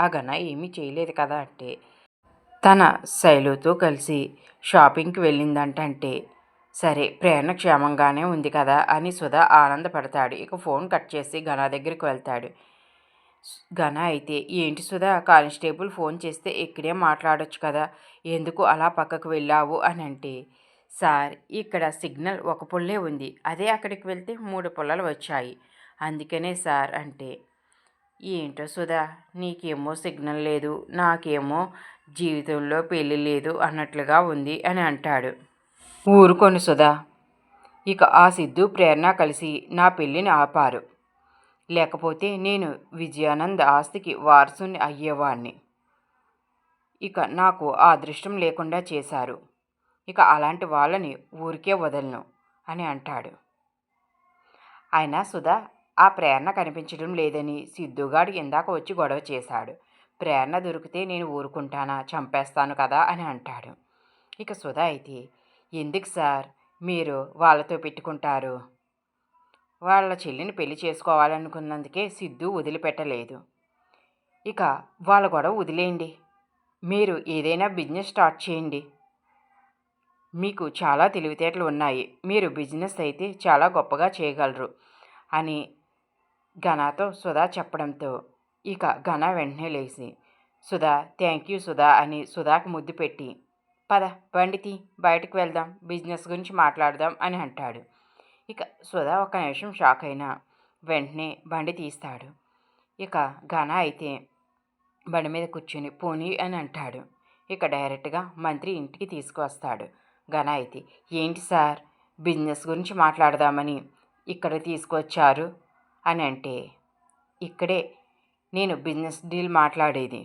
ఆ ఘన ఏమీ చేయలేదు కదా అంటే. తన శైలుతో కలిసి షాపింగ్కి వెళ్ళిందంటే సరే ప్రేరణ క్షేమంగానే ఉంది కదా అని సుధా ఆనందపడతాడు. ఇక ఫోన్ కట్ చేసి ఘన దగ్గరికి వెళ్తాడు. ఘన అయితే ఏంటి సుధా? కానిస్టేబుల్ ఫోన్ చేస్తే ఇక్కడే మాట్లాడొచ్చు కదా? ఎందుకు అలా పక్కకు వెళ్ళావు? అని అంటే సార్ ఇక్కడ సిగ్నల్ ఒక పుల్లే ఉంది. అదే అక్కడికి వెళ్తే మూడు పుల్లలు వచ్చాయి. అందుకనే సార్ అంటే ఏంటో సుధా నీకేమో సిగ్నల్ లేదు నాకేమో జీవితంలో పెళ్ళి లేదు అన్నట్లుగా ఉంది అని అంటాడు. ఊరుకొని సుధా. ఇక ఆ సిద్ధు ప్రేరణ కలిసి నా పెళ్ళిని ఆపారు. లేకపోతే నేను విజయానంద్ ఆస్తికి వారసుని అయ్యేవాణ్ణి ఇక నాకు ఆ అదృష్టం లేకుండా చేశారు. ఇక అలాంటి వాళ్ళని ఊరికే వదలను అని అంటాడు. అయినా సుధా ఆ ప్రేరణ కనిపించడం లేదని సిద్ధుగాడు ఇందాక వచ్చి గొడవ చేశాడు. ప్రేరణ దొరికితే నేను ఊరుకుంటానా? చంపేస్తాను కదా అని అంటాడు. ఇక సుధా అయితే ఎందుకు సార్? మీరు వాళ్ళతో పెట్టుకుంటారు. వాళ్ళ చెల్లిని పెళ్ళి చేసుకోవాలనుకున్నందుకే సిద్ధు వదిలిపెట్టలేదు. ఇక వాళ్ళ గొడవ వదిలేయండి. మీరు ఏదైనా బిజినెస్ స్టార్ట్ చేయండి. మీకు చాలా తెలివితేటలు ఉన్నాయి. మీరు బిజినెస్ అయితే చాలా గొప్పగా చేయగలరు అని ఘనాతో సుధా చెప్పడంతో ఇక ఘన వెంటనే లేచి సుధా థ్యాంక్ యూ సుధా అని సుధాకి ముద్దు పెట్టి పద బండితి బయటకు వెళ్దాం బిజినెస్ గురించి మాట్లాడదాం అని అంటాడు. ఇక సుధా ఒక నిమిషం షాక్ అయినా వెంటనే బండి తీస్తాడు. ఇక ఘన అయితే బండి మీద కూర్చుని పోనీ అని అంటాడు. ఇక డైరెక్ట్గా మంత్రి ఇంటికి తీసుకువస్తాడు. ఘన అయితే ఏంటి సార్? బిజినెస్ గురించి మాట్లాడదామని ఇక్కడ తీసుకొచ్చారు. అని అంటే ఇక్కడే నేను బిజినెస్ డీల్ మాట్లాడేది.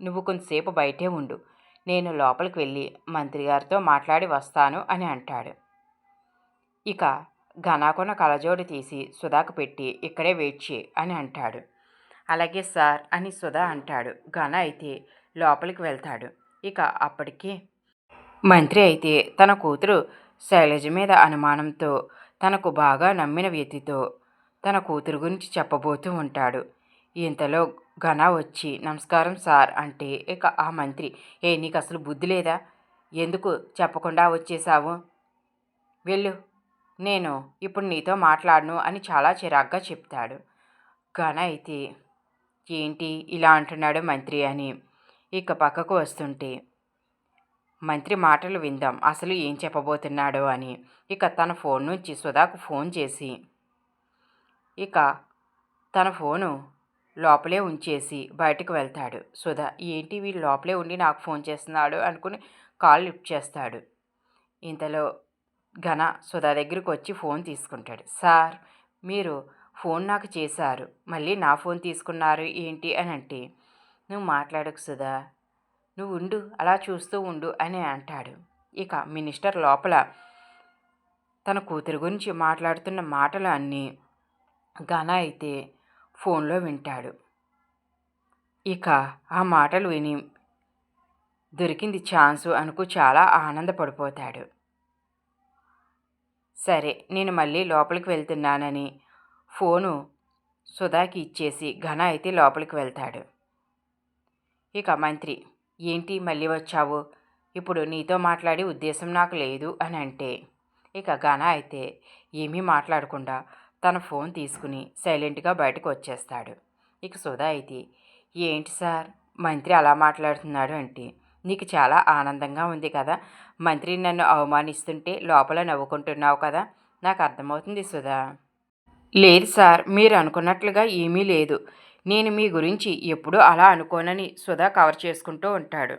నువ్వు కొంతసేపు బయటే ఉండు. నేను లోపలికి వెళ్ళి మంత్రి గారితో మాట్లాడి వస్తాను అని అంటాడు. ఇక ఘనాకొన కలజోడు తీసి సుధాకు పెట్టి ఇక్కడే వెయిట్ చేయి అని అంటాడు. అలాగే సార్ అని సుధా అంటాడు. ఘన అయితే లోపలికి వెళ్తాడు. ఇక అప్పటికి మంత్రి అయితే తన కూతురు శైలజ మీద అనుమానంతో తనకు బాగా నమ్మిన వ్యక్తితో తన కూతురు గురించి చెప్పబోతూ ఉంటాడు. ఇంతలో ఘన వచ్చి నమస్కారం సార్ అంటే ఇక ఆ మంత్రి ఏ నీకు అసలు బుద్ధి లేదా? ఎందుకు చెప్పకుండా వచ్చేసావు వెళ్ళు నేను ఇప్పుడు నీతో మాట్లాడను అని చాలా చిరాగ్గా చెప్తాడు. ఘన అయితే ఏంటి ఇలా అంటున్నాడు మంత్రి అని ఇక పక్కకు వస్తుంటే మంత్రి మాటలు విందాం అసలు ఏం చెప్పబోతున్నాడో అని ఇక తన ఫోన్ నుంచి సుధాకు ఫోన్ చేసి ఇక తన ఫోను లోపలే ఉంచేసి బయటకు వెళ్తాడు. సుధా ఏంటి వీళ్ళు లోపలే ఉండి నాకు ఫోన్ చేస్తున్నాడు? అనుకుని కాల్ లిఫ్ట్ చేస్తాడు. ఇంతలో ఘన సుధా దగ్గరికి వచ్చి ఫోన్ తీసుకుంటాడు. సార్ మీరు ఫోన్ నాకు చేశారు. మళ్ళీ నా ఫోన్ తీసుకున్నారు ఏంటి? అని అంటే నువ్వు మాట్లాడకు సుధా. నువ్వు ఉండు అలా చూస్తూ ఉండు అని అంటాడు. ఇక మినిస్టర్ లోపల తన కూతురు గురించి మాట్లాడుతున్న మాటలు అన్నీ ఘన అయితే ఫోన్లో వింటాడు. ఇక ఆ మాటలు విని దొరికింది ఛాన్సు అనుకు చాలా ఆనందపడిపోతాడు. సరే నేను మళ్ళీ లోపలికి వెళ్తున్నానని ఫోను సుధాకి ఇచ్చేసి ఘన అయితే లోపలికి వెళ్తాడు. ఇక మంత్రి ఏంటి మళ్ళీ వచ్చావు? ఇప్పుడు నీతో మాట్లాడే ఉద్దేశం నాకు లేదు అని అంటే ఇక ఘన అయితే ఏమీ మాట్లాడకుండా తన ఫోన్ తీసుకుని సైలెంట్గా బయటకు వచ్చేస్తాడు. ఇక సుధా అయితే ఏంటి సార్? మంత్రి అలా మాట్లాడుతున్నాడు అంటే నీకు చాలా ఆనందంగా ఉంది కదా? మంత్రి నన్ను అవమానిస్తుంటే లోపల నవ్వుకుంటున్నావు కదా? నాకు అర్థమవుతుంది సుధా. లేదు సార్ మీరు అనుకున్నట్లుగా ఏమీ లేదు. నేను మీ గురించి ఎప్పుడూ అలా అనుకోనని సుధా కవర్ చేసుకుంటూ ఉంటాడు.